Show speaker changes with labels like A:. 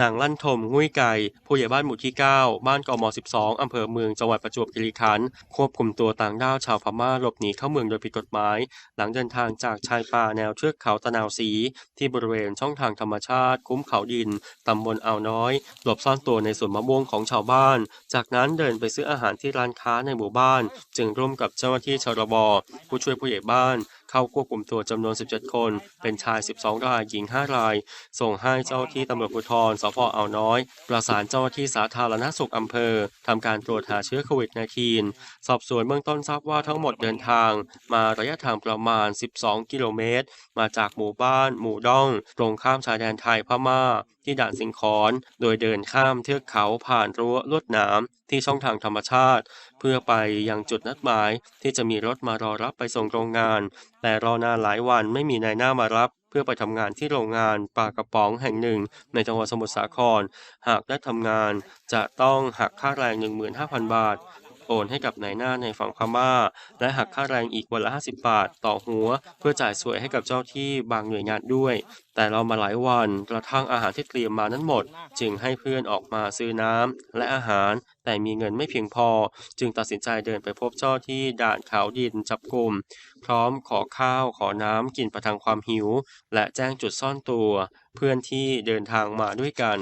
A: นางลั่นทมงุ้ยไก่ ผู้ใหญ่บ้านหมู่ที่ 9 บ้านกม 12 อำเภอเมืองจังหวัดประจวบคีรีขันธ์ควบคุมตัวต่างด้าวชาวพม่าหลบหนีเข้าเมืองโดยผิดกฎหมาย หลังเดินทางจากชายป่าแนวเทือกเขาตะนาวศรีที่บริเวณช่องทางธรรมชาติ คุ้มเขาดิน ตำบลอ่าวน้อย หลบซ่อนตัวในสวนมะม่วงของชาวบ้าน จากนั้นเดินไปซื้ออาหารที่ร้านค้าในหมู่บ้าน จึงร่วมกับเจ้าหน้าที่ชรบผู้ช่วยผู้ใหญ่บ้าน เข้าควบคุมตัวจำนวน 17 คน เป็นชาย 12 ราย หญิง 5 ราย ส่งให้เจ้าที่ตำรวจภูธรสพอ่าวน้อย ประสานเจ้าหน้าที่สาธารณสุขอำเภอทำการตรวจหาเชื้อโควิด -19 สอบสวนเบื้องต้นทราบว่าทั้งหมดเดินทาง มาระยะทางประมาณ 12 กิโลเมตร มาจากหมู่บ้าน หมู่ด้อง ตรงข้ามชายแดนไทยพม่า ที่ด่านสิงขอน โดยเดินข้ามเทือกเขาผ่านรั้วลวดหนามที่ช่องทางธรรมชาติ เพื่อไปยังจุดนัดหมายที่จะมีรถมารอรับไปส่งโรงงาน แต่รอนานหลายวันไม่มีนายหน้ามารับ เพื่อไปทำงานที่โรงงานปลากระป๋องแห่งหนึ่ง ในจังหวัดสมุทรสาคร หากได้ทำงานจะต้องหักค่าแรง 15,000 บาท นให้กับนายหน้าในฝั่งพม่า และหักค่าแรงอีกวันละ 50 บาท ต่อหัว เพื่อจ่ายสวยให้กับเจ้าที่บางหน่วยงานด้วย แต่เรอมาหลายวันกระทั่งอาหารที่เตรียมมานั้นหมด จึงให้เพื่อนออกมาซื้อน้ำและอาหาร แต่มีเงินไม่เพียงพอ จึงตัดสินใจเดินไปพบเจ้าที่ด่านเขาดินจับกลุ่มพร้อมขอข้าวขอน้ำกินประทังความหิว และแจ้งจุดซ่อนตัว เพื่อนที่เดินทางมาด้วยกัน